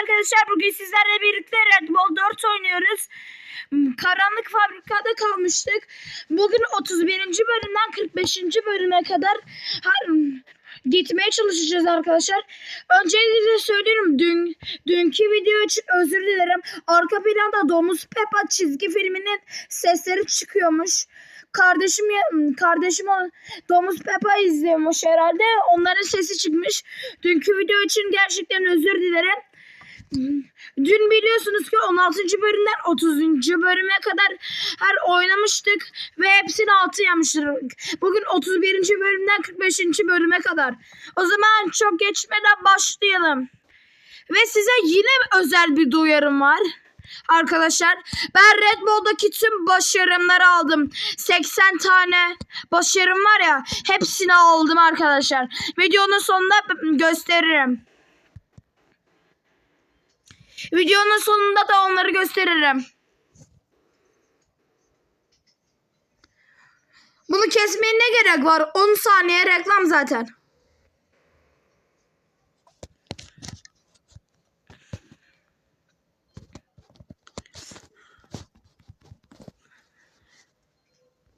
arkadaşlar bugün sizlerle birlikte Red Bull 4 oynuyoruz. Hmm, Karanlık fabrikada kalmıştık. Bugün 31. bölümden 45. bölüme kadar her gitmeye çalışacağız arkadaşlar. Öncelikle söylüyorum dün dünkü video için özür dilerim. Arka planda Domuz Peppa çizgi filminin sesleri çıkıyormuş. Kardeşim ya- kardeşim Domuz Peppa izliyormuş herhalde. Onların sesi çıkmış. Dünkü video için gerçekten özür dilerim. Dün biliyorsunuz ki 16. bölümden 30. bölüme kadar her oynamıştık ve hepsini 6 yapmıştık. Bugün 31. bölümden 45. bölüme kadar. O zaman çok geçmeden başlayalım. Ve size yine özel bir duyarım var. Arkadaşlar ben Red Bull'daki tüm başarımları aldım. 80 tane başarım var ya hepsini aldım arkadaşlar. Videonun sonunda gösteririm. Videonun sonunda da onları gösteririm. Bunu kesmeye ne gerek var? 10 saniye reklam zaten.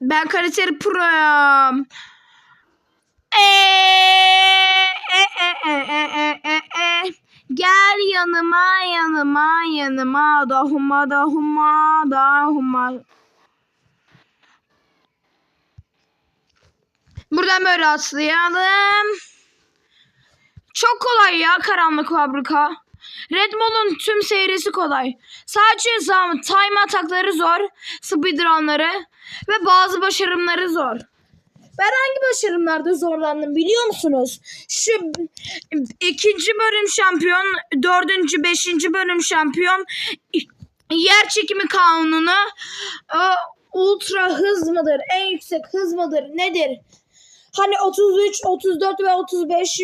Ben kaliteli proyum. Eee, Yanıma yanıma yanıma dahuma dahuma dahuma. Buradan böyle atlayalım. Çok kolay ya karanlık fabrika. Red Bull'un tüm serisi kolay. Sadece zam time atakları zor, speedrunları ve bazı başarımları zor. Ben hangi başarımlarda zorlandım biliyor musunuz? Şu ikinci bölüm şampiyon, dördüncü, beşinci bölüm şampiyon, yer çekimi kanunu, e, ultra hız mıdır, en yüksek hız mıdır, nedir? Hani 33, 34 ve 35.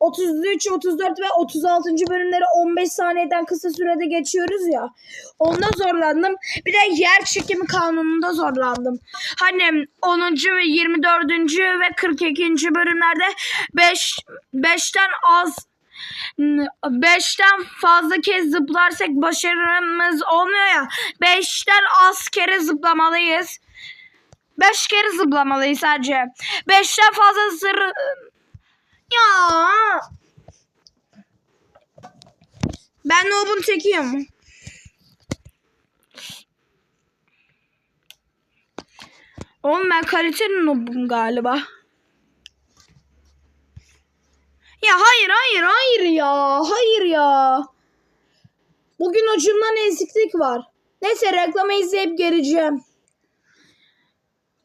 33, 34 ve 36. bölümleri 15 saniyeden kısa sürede geçiyoruz ya. Onda zorlandım. Bir de yer çekimi kanununda zorlandım. Hani 10. ve 24. ve 42. bölümlerde 5 5'ten az 5'ten fazla kez zıplarsak başarımız olmuyor ya. 5'ten az kere zıplamalıyız. 5 kere zıplamalıyız sadece. 5'ten fazla zır... Ya. Ben Nob'un çekiyorum. Oğlum ben kaliteli Nob'um galiba. Ya hayır hayır hayır ya. Hayır ya. Bugün ucumdan eziklik var. Neyse reklamı izleyip geleceğim.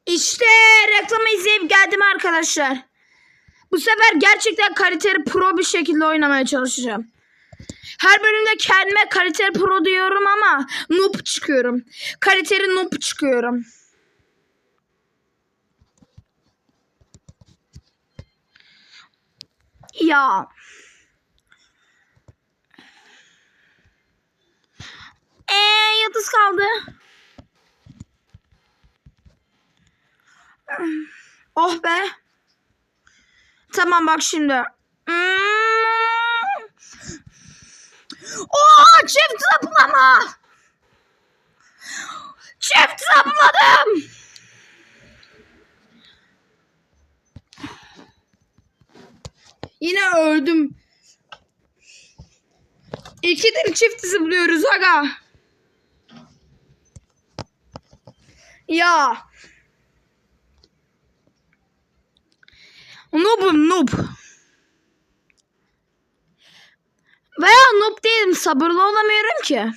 İşte reklamı izleyip geldim arkadaşlar. Bu sefer gerçekten kaliteli pro bir şekilde oynamaya çalışacağım. Her bölümde kendime kaliteli pro diyorum ama noob çıkıyorum. Kaliteli noob çıkıyorum. Ya. Eee yıldız kaldı. Oh be. Tamam bak şimdi. Hmm. Oo çift zıplama. Çift zıpladım. Yine öldüm. İkidir çift zıplıyoruz aga. Ya. Noob'um noob. Veya noob değilim sabırlı olamıyorum ki.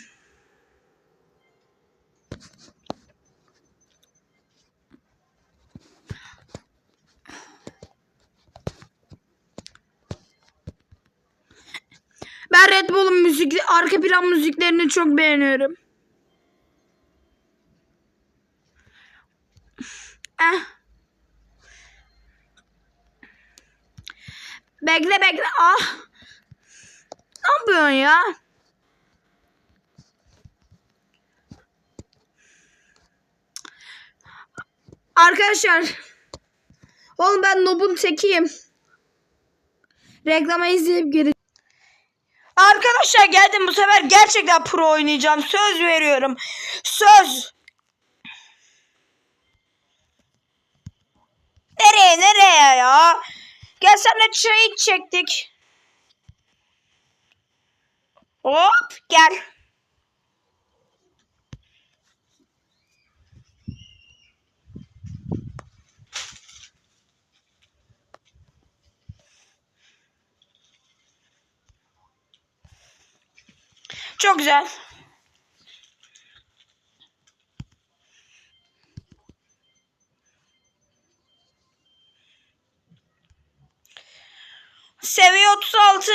Ben Red Bull'un müzik, arka plan müziklerini çok beğeniyorum. Eh. Bekle bekle. Ah. Ne yapıyorsun ya? Arkadaşlar. Oğlum ben Nob'un tekiyim. Reklama izleyip geri. Arkadaşlar geldim bu sefer gerçekten pro oynayacağım. Söz veriyorum. Söz. Gel senle çay içecektik. Hop gel. Çok güzel. Seviye 36.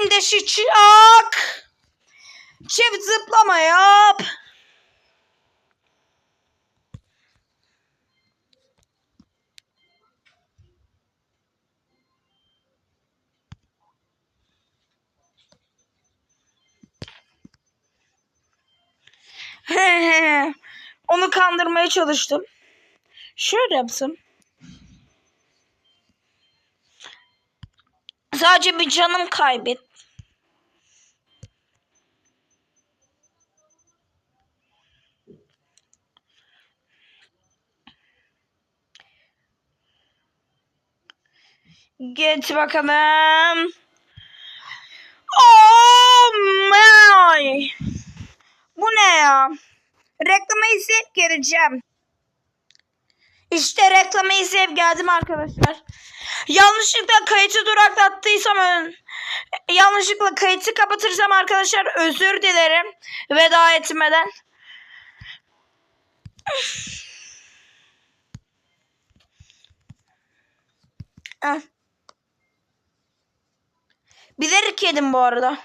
Spin dash'i çak. Çift zıplama yap. Onu kandırmaya çalıştım. Şöyle yapsam. Sadece bir canım kaybet. Git bakalım. Oh my. Bu ne ya? Reklama izleyip geleceğim. İşte reklama izleyip geldim arkadaşlar. Yanlışlıkla kayıtı duraklattıysam yanlışlıkla kayıtı kapatırsam arkadaşlar özür dilerim veda etmeden. Ah. Bilerek yedim bu arada.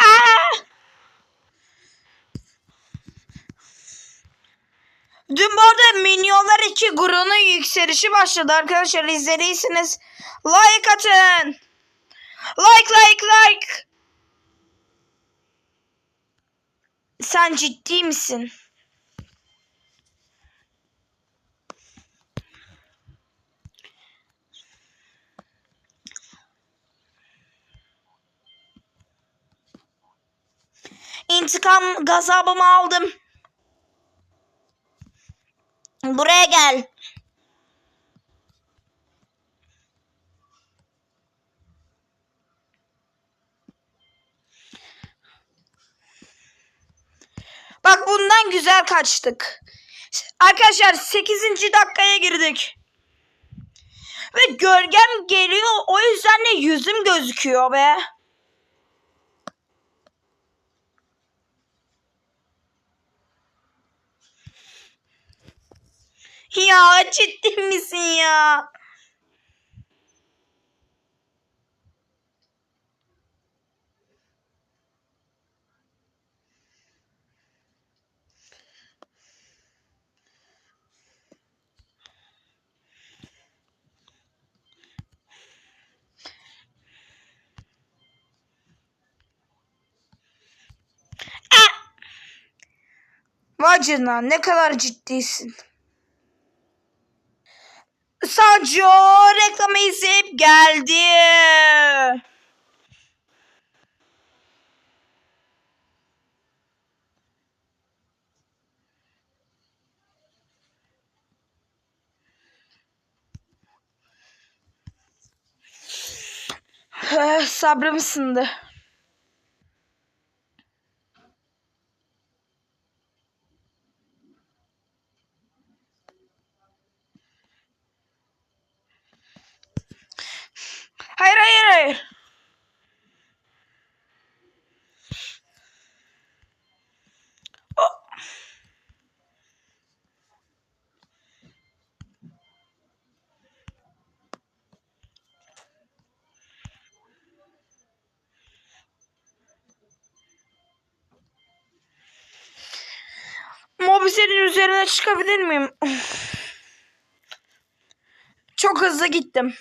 Aa! Dün bu arada Minyonlar 2 Gru'nun yükselişi başladı arkadaşlar izlediyseniz like atın. Like like like. Sen ciddi misin? İntikam gazabımı aldım. Buraya gel. Bak bundan güzel kaçtık. Arkadaşlar 8. dakikaya girdik. Ve gölgem geliyor o yüzden de yüzüm gözüküyor be. Ya ciddi misin ya? Vay ne kadar ciddisin. Sancho reklamı izleyip geldi. Eh, Sabrım sındı. Hayır hayır hayır. O- Senin üzerine çıkabilir miyim? Çok hızlı gittim.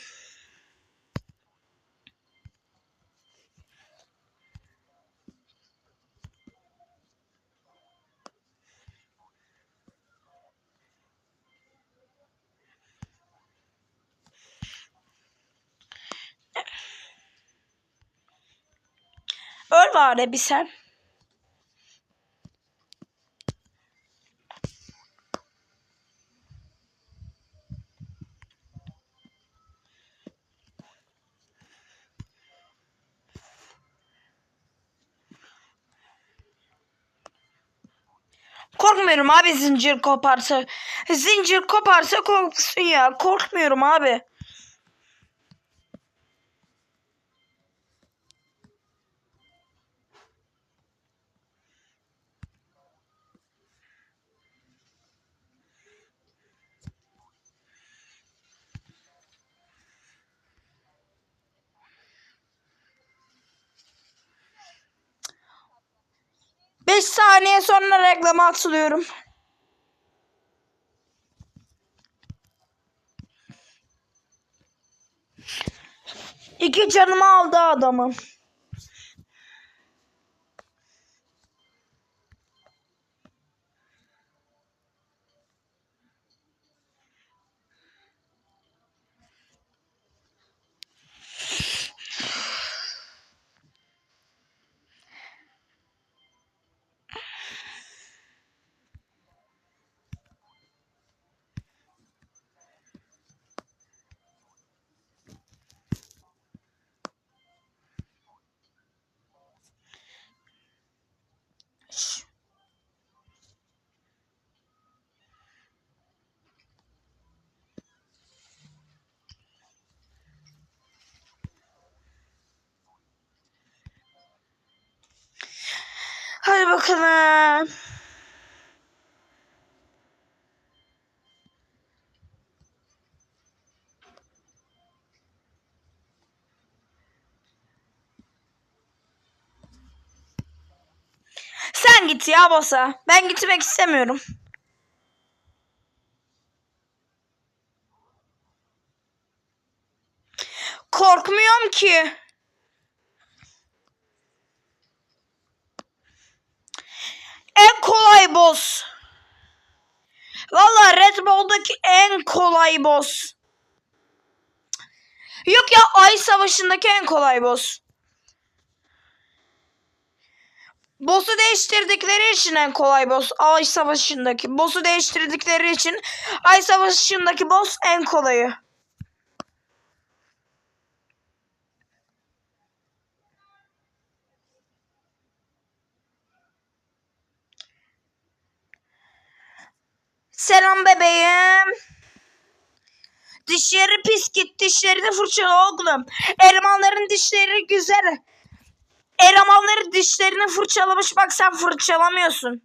Öl bari bir sen. Korkmuyorum abi zincir koparsa. Zincir koparsa korksun ya. Korkmuyorum abi. Beş saniye sonra reklama atılıyorum. İki canımı aldı adamın. Hadi. Sen git ya bosa. Ben gitmek istemiyorum. Korkmuyorum ki. En kolay boss. Valla Red Bull'daki en kolay boss. Yok ya Ay Savaşı'ndaki en kolay boss. Boss'u değiştirdikleri için en kolay boss. Ay Savaşı'ndaki. Boss'u değiştirdikleri için Ay Savaşı'ndaki boss en kolayı. Selam bebeğim. Dişleri pis git. Dişlerini fırçala oğlum. Elemanların dişleri güzel. Elemanları dişlerini fırçalamış. Bak sen fırçalamıyorsun.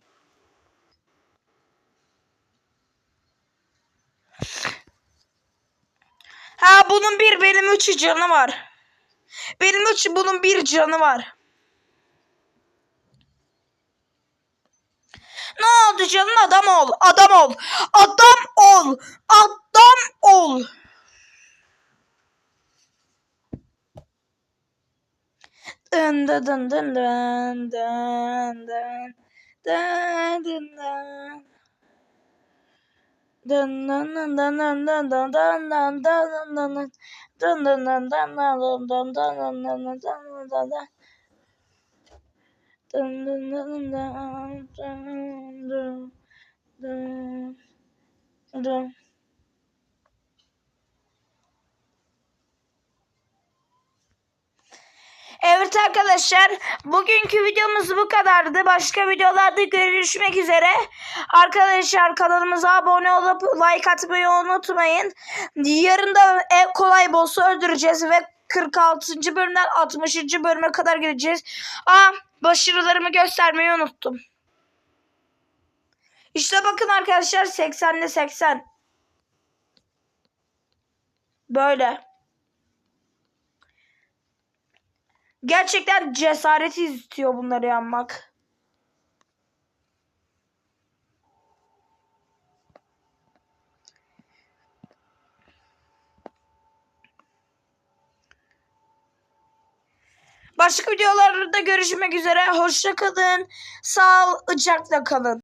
Ha bunun bir benim üç canı var. Benim üç bunun bir canı var. Ne oldu canım adam ol. Adam ol. Adam ol. Adam ol. Dın dın dın dın dın dın dın dın dın dın. Dın dın dın dın dın dın dın dın dın dın dın dın. Dın dın dın dın dın dın dın dın dın Dın dın dın dın dın dın dın dın Evet arkadaşlar bugünkü videomuz bu kadardı. Başka videolarda görüşmek üzere. Arkadaşlar kanalımıza abone olup like atmayı unutmayın. Yarın da ev kolay boss'u öldüreceğiz ve 46. bölümden 60. bölüme kadar gideceğiz. Aa başarılarımı göstermeyi unuttum. İşte bakın arkadaşlar 80'de 80. Böyle. Gerçekten cesareti istiyor bunları yapmak. Başka videolarda görüşmek üzere. Hoşça kalın. Sağlıcakla kalın.